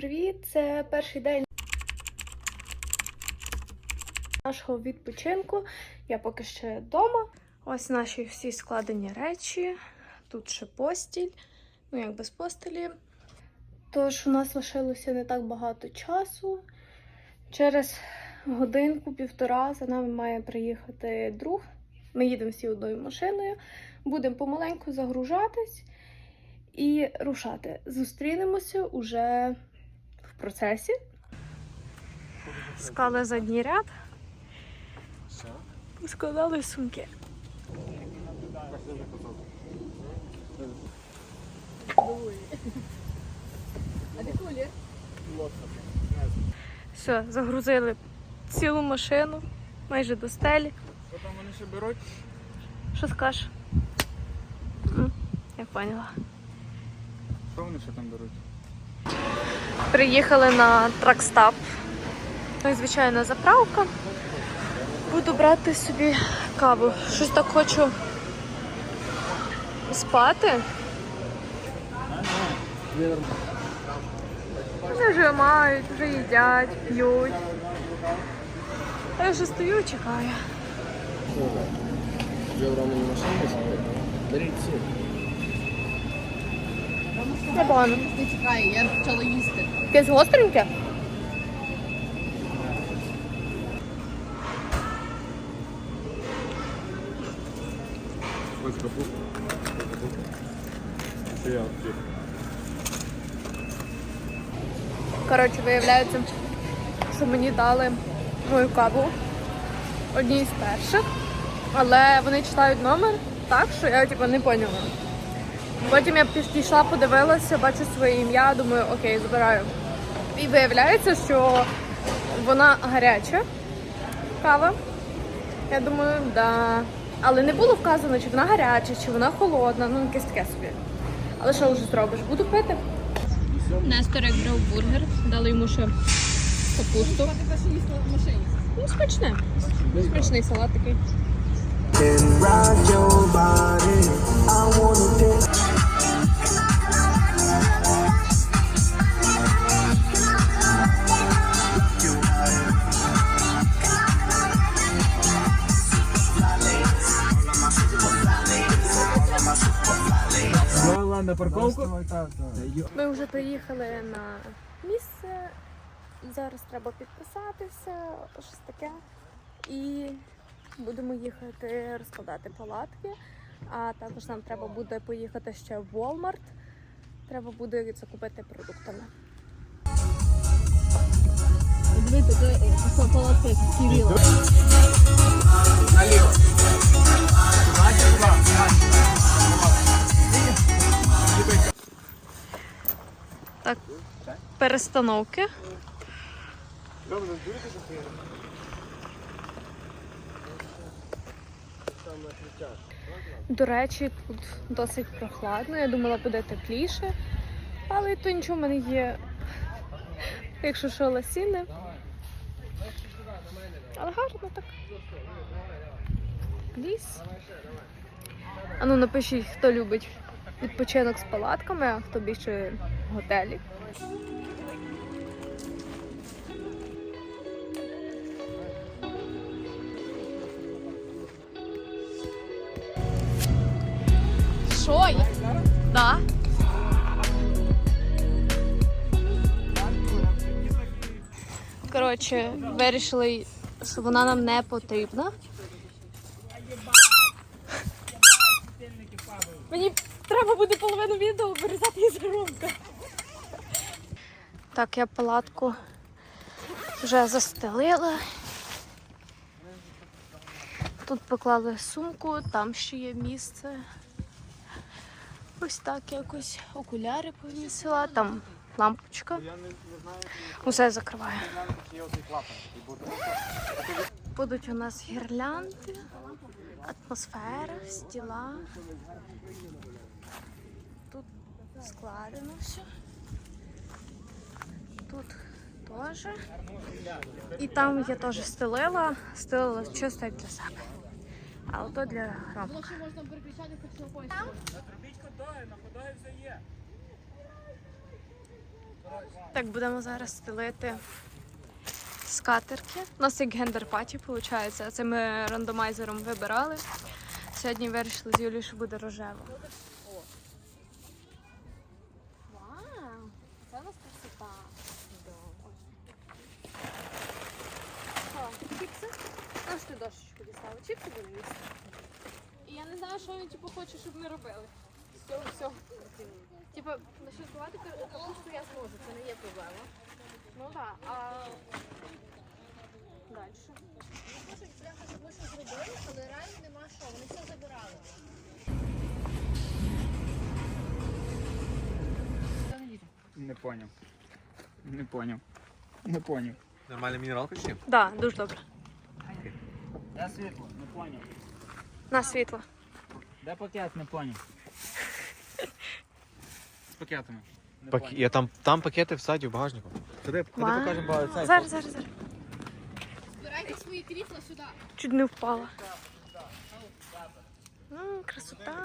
привіт! Це перший день нашого відпочинку. Я поки ще вдома. Ось наші всі складені речі. Тут ще постіль, ну як без постелі. Тож у нас лишилося не так багато часу. Через годинку-півтора за нами має приїхати друг. Ми їдемо всі одною машиною. Будемо помаленьку загружатись і рушати. Зустрінемося уже процесі. Склали задній ряд. Складали сумки. Все, загрузили цілу машину, майже до стелі. Що там вони ще беруть? Що скажеш? Я поняла. Що вони ще там беруть? Приїхали на тракстап. Ну заправка. Буду брати собі каву. Щось так хочу спати. Вже вже мають, вже їдять, п'ють. А я вже стою, і чекаю. Євро мені машину Беріть всі. Непогано. Не чекає, я почала їсти. Якесь гостреньке? Ось капуста. Це я от Коротше, виявляється, що мені дали мою каву одній з перших, але вони читають номер так, що я типу, не поняла. Потім я пішла, подивилася, бачу своє ім'я, думаю, окей, забираю. І виявляється, що вона гаряча кава. Я думаю, да. Але не було вказано, чи вона гаряча, чи вона холодна, ну якесь таке собі. Але що вже зробиш? Буду пити. Нестор як брав бургер, дали йому ще капусту. Ну, смачне. Смачний салат такий. На парковку. Ми вже приїхали на місце. Зараз треба підписатися, щось таке. І будемо їхати розкладати палатки. А також нам треба буде поїхати ще в Walmart. Треба буде закупити продуктами. Дивіться, це палатка Кирила. Наліво. Так, перестановки. До речі, тут досить прохладно. Я думала, буде тепліше, але то нічого в мене є. Якщо що, ласіни. Але гарно так. Ліс. А ну напишіть, хто любить відпочинок з палатками, а хто більше готелі. Є? Да. Коротше, вирішили, що вона нам не потрібна. Мені треба буде половину відео вирізати із громка. Так, я палатку вже застелила. Тут поклали сумку, там ще є місце. Ось так якось окуляри повісила, там лампочка. Усе закриваю. Будуть у нас гірлянди, атмосфера, стіла. Тут складено все. Тут теж. І там я теж стелила, стелила чисто для себе. А ото для рамок. Що можна переключати, якщо поїзд? Трубічка дає, на ходаю все є. Так, будемо зараз стелити скатерки. У нас як гендер-паті, виходить. Це ми рандомайзером вибирали. Сьогодні вирішили з Юлією, що буде рожево. Це нас красота. Що, чіпси? Ось ти дощечку дістала. Чіпси будемо їсти. І я не знаю, що він типу, хоче, щоб ми робили. Все, все. Типа, нашинкувати капусту я зможу, це не є проблема. Ну так, а далі. Хочуть прямо, щоб ми щось зробили, але реально нема що, вони все забирали. Не поняв. Не поняв. Не поняв. Нормальна мінералка чи? ні? Так, да, дуже добре. Де світло? Не поняв. На світло. Де пакет? Не поняв. З пакетами. Пак... Я там, там пакети в саді в багажнику. Ходи, ходи Вау. покажемо цей. Зараз, зараз, зараз. Збирайте свої крісла сюди. Чуть не впала. М, красота.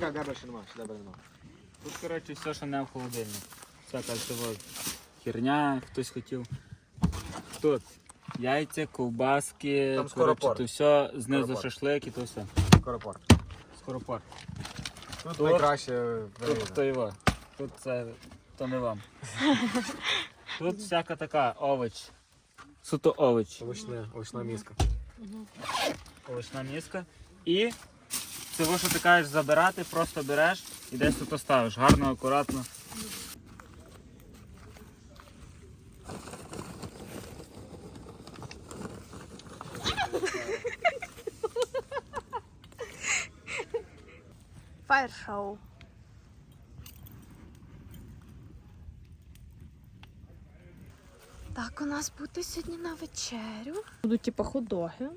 Так, добре, ще немає, ще добре немає. Тут, коротше, все, що не в холодильник. Всяка всього херня, хтось хотів. Тут яйця, ковбаски, Там коротше, то все, знизу Скоропорт. шашлик і то все. Скоропорт. Скоропорт. Тут, Тут- найкраще Тут то його. Тут це то не вам. Тут всяка така овоч. Суто овоч. Овочне, овочна міска. Овочна міска. І цього, що ти кажеш забирати, просто береш і десь тут ставиш. Гарно, акуратно. Фаєр-шоу. Так, у нас буде сьогодні на вечерю. Будуть типу хот-доги,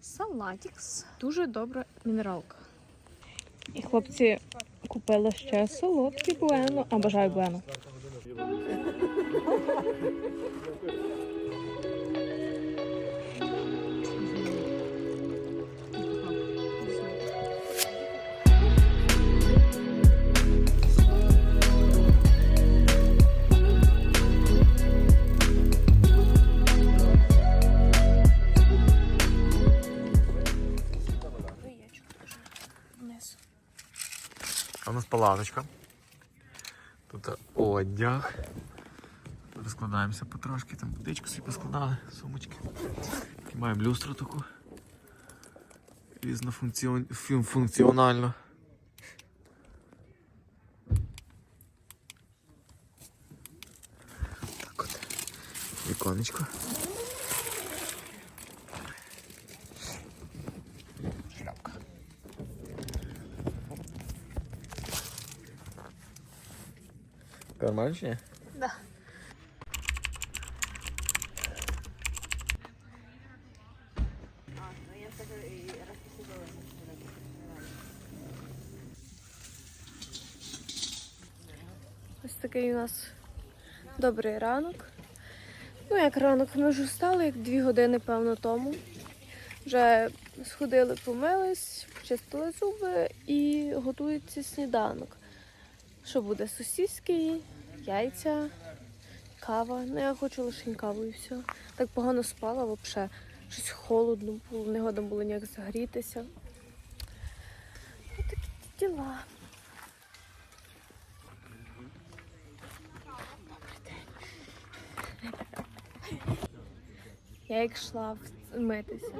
салатікс. Дуже добра мінералка. І хлопці купили ще солодкі буено, а бажаю буено. Палаточка. Тут одяг. Розкладаємося потрошки, там водичку собі поскладали, сумочки. І маємо люстру таку. Різнофункціональну. Так от. Віконечко. Нормально чи ні? Да. Ось такий у нас добрий ранок. Ну, як ранок, ми вже встали, як дві години, певно, тому. Вже сходили, помились, почистили зуби і готується сніданок. Що буде? Сосиски, яйця, кава. Ну, я хочу лише каву і все. Так погано спала взагалі. Щось холодно було, не годно було ніяк загрітися. Ось такі діла. Я як йшла митися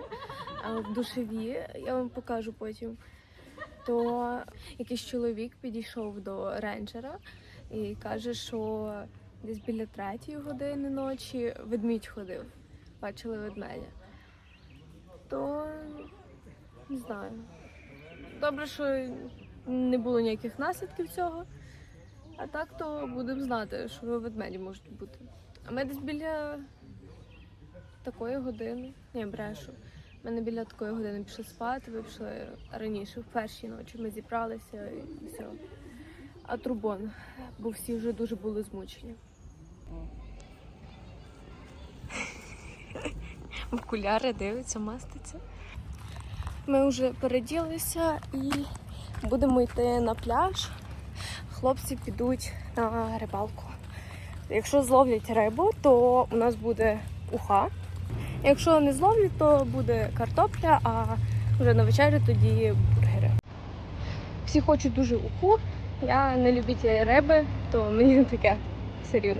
в душеві, я вам покажу потім. То якийсь чоловік підійшов до рейнджера і каже, що десь біля третьої години ночі ведмідь ходив. Бачили ведмедя. То не знаю. Добре, що не було ніяких наслідків цього. А так то будемо знати, що ведмеді можуть бути. А ми десь біля такої години. Ні, брешу. Ми не біля такої години пішли спати, ви пішли раніше, в першій ночі. Ми зібралися і все. А трубон, бо всі вже дуже були змучені. Окуляри дивиться, маститься. Ми вже переділися і будемо йти на пляж. Хлопці підуть на рибалку. Якщо зловлять рибу, то у нас буде уха. Якщо не зловлять, то буде картопля, а вже на вечерю тоді бургери. Всі хочуть дуже уху. Я не любитель риби, то мені таке все.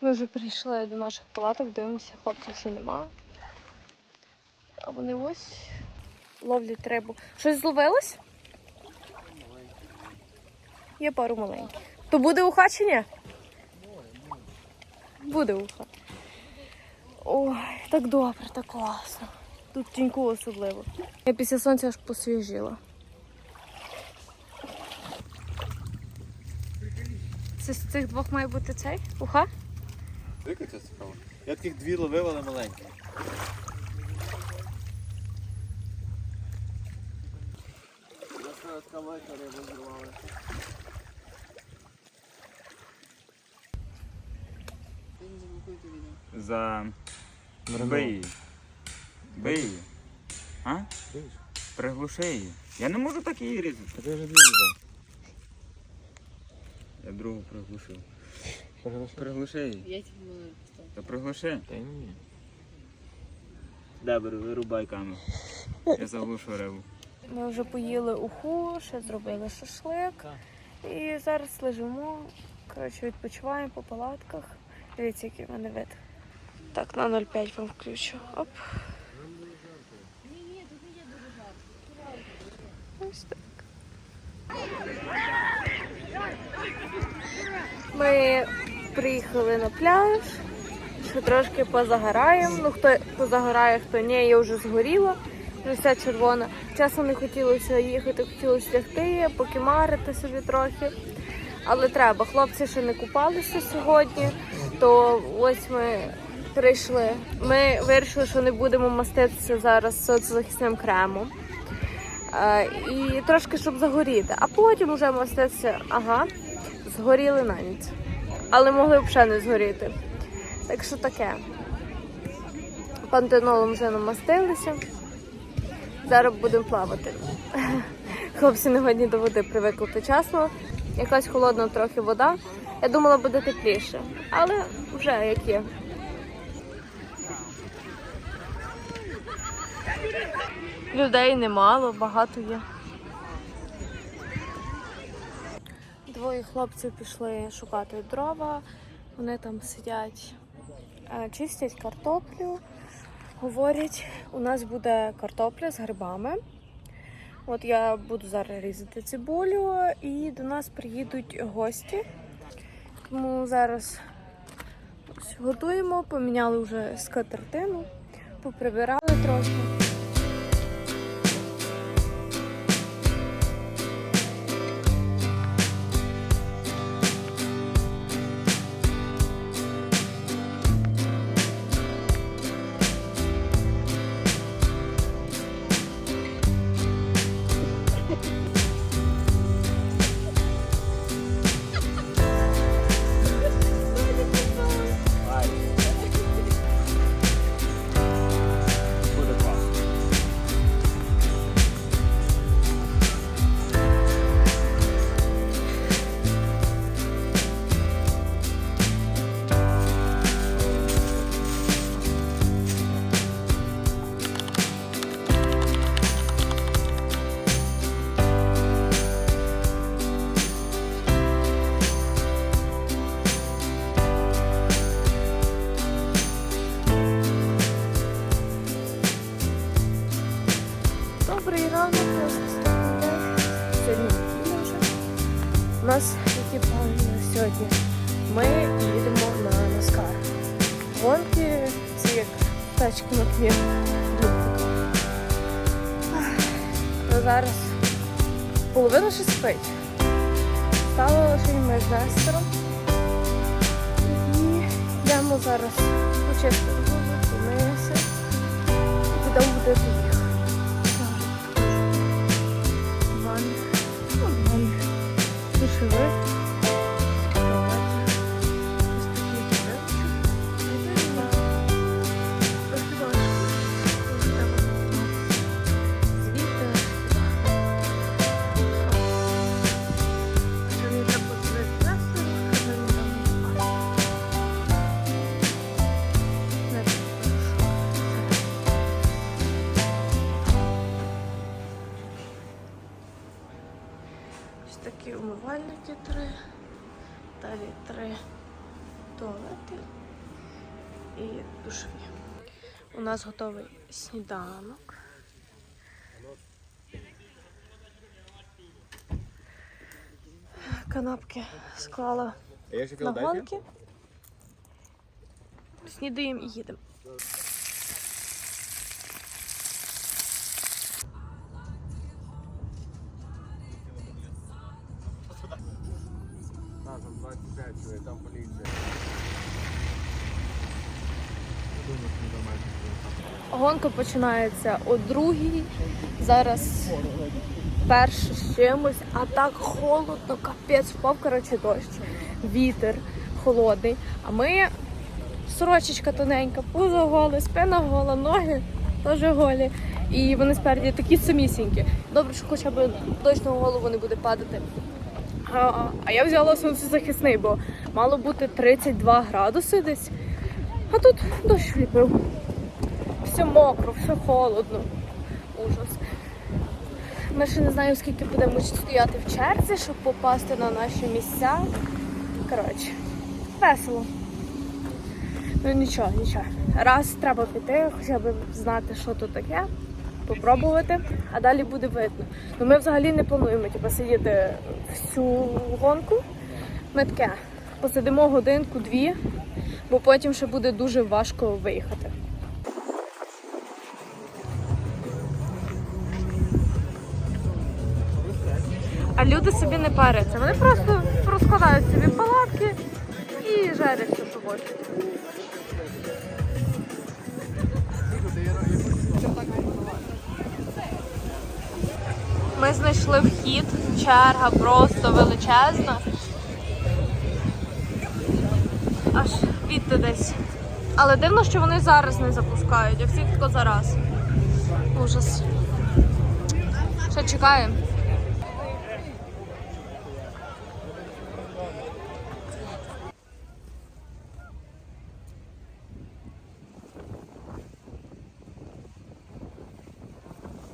Ми вже прийшли до наших палаток, дивимося, хлопців ще нема. А вони ось ловлять рибу. Щось зловилось? Є пару маленьких. То буде уха чи ні? Буде уха. Ой, так добре, так класно. Тут тіньку особливо. Я після сонця аж посвіжила. Це з цих двох має бути цей? Уха? Це справа? Я таких дві ловив, але маленькі. За. Бий її. Бий її. А? Приглуши її. Я не можу так її різати. Ти вже дві ловив. Я другу приглушив. Приглуши її. Та приглуши. Та ні. Добре, вирубай камеру. Я заглушу рибу. Ми вже поїли уху, ще зробили шашлик. І зараз лежимо. Коротше, відпочиваємо по палатках. Дивіться, який в мене вид. Так, на 0,5 вам включу. Оп. Ось так. Ми приїхали на пляж, ще трошки позагораємо. Ну, хто позагорає, хто ні, я вже згоріла, вже вся червона. Часом не хотілося їхати, хотілося лягти, покимарити собі трохи. Але треба. Хлопці ще не купалися сьогодні, то ось ми прийшли. Ми вирішили, що не будемо маститися зараз соцзахисним кремом. Е, і трошки, щоб загоріти. А потім вже маститися, ага, згоріли на ніч. Але могли б ще не згоріти. Так що таке. Пантенолом вже намастилися. Зараз будемо плавати. Хлопці не годні до води привикли вчасно. Якась холодна трохи вода. Я думала, буде тепліше, але вже як є. Людей немало, багато є. Двоє хлопців пішли шукати дрова. Вони там сидять, е, чистять картоплю. Говорять, у нас буде картопля з грибами. От я буду зараз різати цибулю і до нас приїдуть гості. Тому зараз готуємо, поміняли вже скатертину, поприбирали трохи. На. Ми їдемо на Наскар. Гонки, ці як тачки на Ну, зараз половина ще спить. Стали лише ми з. І йдемо зараз почистити помиємося і будемо будити три, далі три туалети і душові. У нас готовий сніданок. Канапки склала на гонки. Снідаємо і їдемо. 25, там поліція. Гонка починається о другій. Зараз перше з чимось, а так холодно, капець, впав, коротше, дощ. Вітер холодний. А ми сорочечка тоненька, пузо голе, спина гола, ноги теж голі. І вони спереді такі самісінькі. Добре, що хоча б дощ на голову не буде падати. А, а я взяла сонцезахисний, бо мало бути 32 градуси десь. А тут дощ вліпив. Все мокро, все холодно. Ужас. Ми ще не знаємо, скільки будемо стояти в черзі, щоб попасти на наші місця. Коротше, весело. Ну нічого, нічого. Раз треба піти, хоча б знати, що тут таке, попробувати, а далі буде видно. Ну ми взагалі не плануємо типу, сидіти всю гонку. Ми таке посидимо годинку-дві, бо потім ще буде дуже важко виїхати. А люди собі не паряться. Вони просто розкладають собі палатки і жарять, що Ми знайшли вхід, черга просто величезна. Аж відти десь. Але дивно, що вони зараз не запускають, а всіх тільки зараз. Ужас. Ще чекаємо.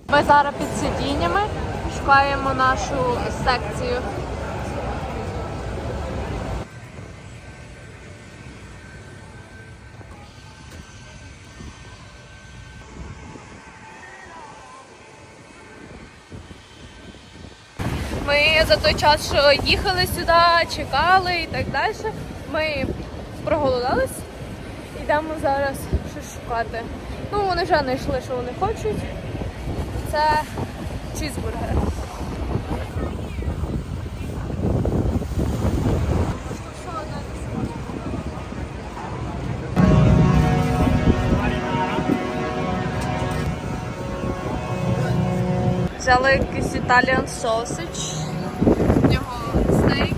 Ми зараз під сидіннями шукаємо нашу секцію. Ми за той час, що їхали сюди, чекали і так далі. Ми проголодались. Йдемо зараз щось шукати. Ну, вони вже знайшли, що вони хочуть. Це чізбургери. Взяли якийсь Italian sausage. В нього стейк.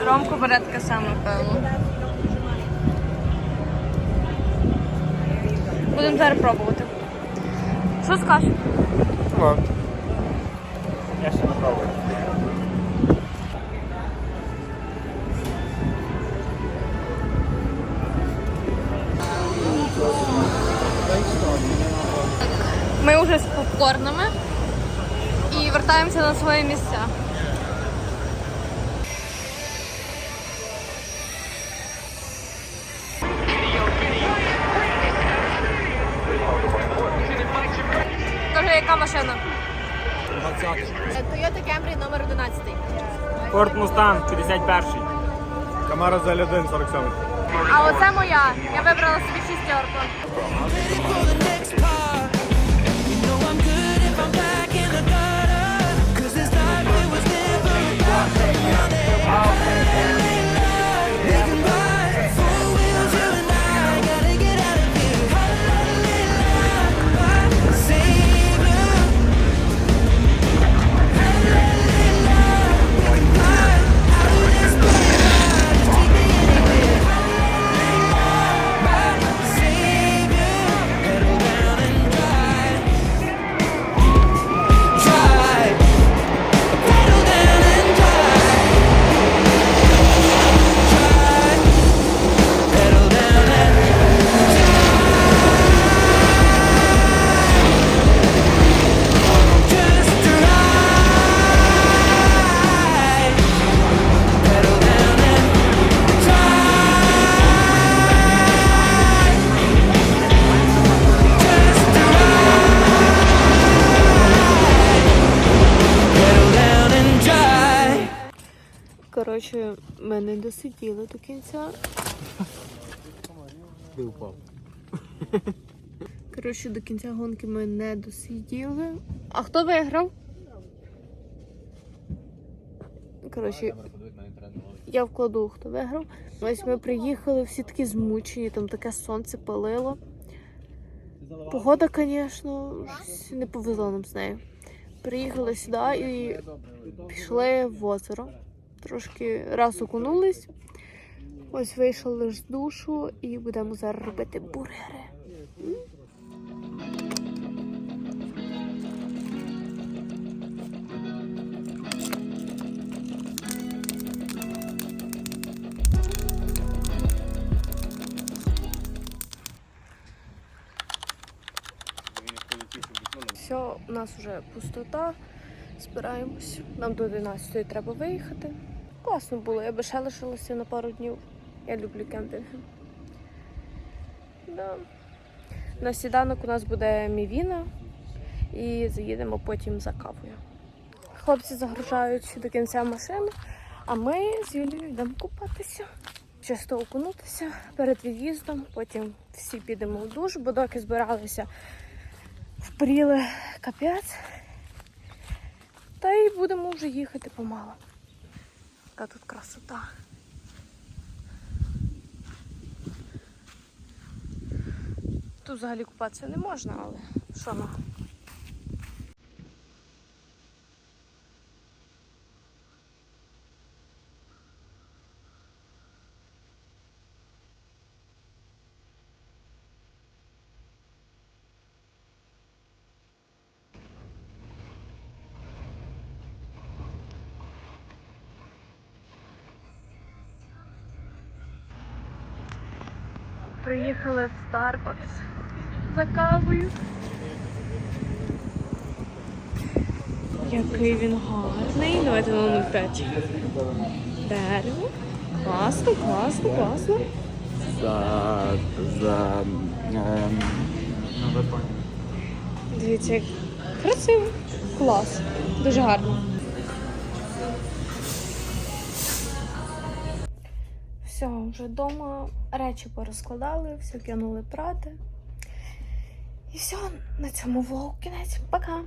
І ромку бере таке саме, певно. Будемо зараз пробувати. Що скажеш? Я попкорнами і вертаємося на свої місця. Скажи, яка машина? Toyota Camry номер 11. Форд Мустанг 51. Камара за 1 47. А оце моя. Я вибрала собі шістерку. Досиділи до кінця. Ти упав. Коротше, до кінця гонки ми не досиділи. А хто виграв? Коротше, я вкладу, хто виграв. Ось ми приїхали, всі такі змучені, там таке сонце палило. Погода, звісно, не повезло нам з нею. Приїхали сюди і пішли в озеро. Трошки раз окунулись. Ось вийшли з душу і будемо зараз робити бургери. Все, у нас вже пустота. Збираємось. Нам до 11 треба виїхати. Класно було, я би ще лишилася на пару днів. Я люблю кемпінги. Да. На сніданок у нас буде мівіна і заїдемо потім за кавою. Хлопці загружають до кінця машину, а ми з Юлією йдемо купатися. Чисто окунутися перед від'їздом, потім всі підемо в душ, бо доки збиралися впріли капець. Та й будемо вже їхати помало. Яка тут красота. Тут взагалі купатися не можна, але що ну. Приїхали в Starbucks за кавою. Який він гарний. Давайте на 05. Дерево. Класно, класно, класно. За. за. ем, Дивіться, як красиво. Клас. Дуже гарно. Вже вдома речі порозкладали, все кинули прати. І все, на цьому влог кінець. Пока.